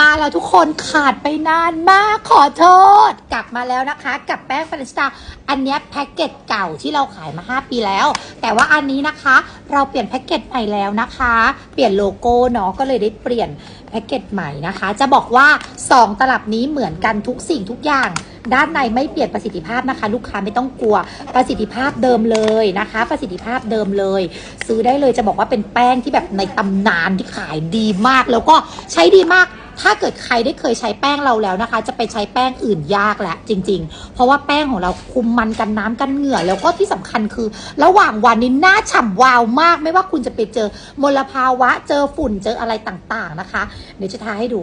มาแล้วทุกคนขาดไปนานมากขอโทษ กลับมาแล้วนะคะ กับแป้งฟาริสตาอันนี้แพ็กเกจเก่าที่เราขายมา 5 ปีแล้ว แต่ว่าอันนี้นะคะ เราเปลี่ยนแพ็กเกจใหม่แล้วนะคะ เปลี่ยนโลโก้เนาะก็เลยได้เปลี่ยนแพ็กเกจใหม่นะคะ จะบอกว่า 2 ตลับนี้เหมือนกันทุกสิ่งทุกอย่าง ด้านในไม่เปลี่ยนประสิทธิภาพนะคะ ลูกค้าไม่ต้องกลัวประสิทธิภาพเดิมเลยนะคะ ประสิทธิภาพเดิมเลย ซื้อได้เลยจะบอกว่าเป็นแป้งที่แบบในตำนานที่ขายดีมาก แล้วก็ใช้ดีมาก ถ้าเกิดใครได้เคยใช้แป้งเราแล้วนะคะ จะไปใช้แป้งอื่นยากแหละจริง ๆ เพราะว่าแป้งของเราคุมมันกันน้ำกันเหงื่อ แล้วก็ที่สำคัญคือ ระหว่างวันนี้หน้าฉ่ำวาวมาก ไม่ว่าคุณจะไปเจอมลภาวะ เจอฝุ่นเจออะไรต่างๆนะคะ เดี๋ยวจะทาให้ดู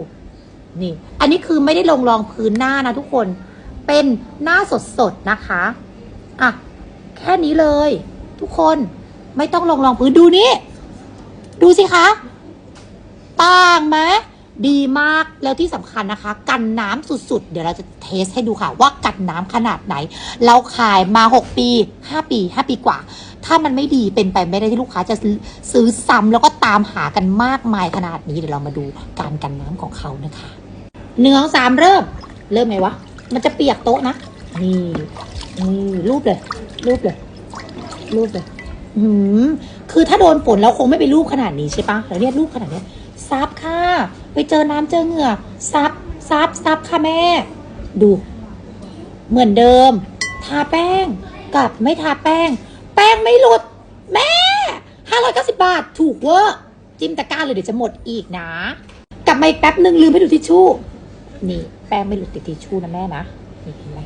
นี่ อันนี้คือไม่ได้ลงรองพื้นหน้านะทุกคน เป็นหน้าสดๆนะคะอะแค่นี้เลย ทุกคนไม่ต้องลงรองพื้นดูนี่ ดูสิคะ ต่างไหม ดีมากแล้วที่สำคัญนะคะ กันน้ำสุดๆ เดี๋ยวเราจะเทสให้ดูค่ะ ว่ากันน้ำขนาดไหน เราขายมา 6 ปี 5 ปี 5 ปีกว่า ถ้ามันไม่ดีเป็นไปไม่ได้ที่ลูกค้าจะซื้อซื้อซ้ำแล้วก็ตามหากันมากมายขนาดนี้เดี๋ยวเรามาดูการกันน้ำของเขานะคะหนึ่งสอสามเริ่ม เริ่มไหมวะ มันจะเปียกโต๊ะนะ นี่นี่รูปเลย รูปเลย รูปเลยอืมคือถ้าโดนฝนเราคงไม่ไปรูปขนาดนี้ใช่ปะเราเรียกรูปขนาดนี้ ซับค่ะ ไปเจอน้ำเจอเหงื่อซับซับซับค่ะแม่ ดู เหมือนเดิม ทาแป้ง กับไม่ทาแป้ง แป้งไม่หลุด แม่ห้าร้อยเก้าสิบาท ถูกเวอร์จิ้มตะกร้าเลยเดี๋ยวจะหมดอีกนะ กลับมาอีกแป๊บหนึ่งลืมไปดูทิชชู่ นี่ แป้งไม่หลุดติดทิชชู่นะแม่นะนี่ทำไม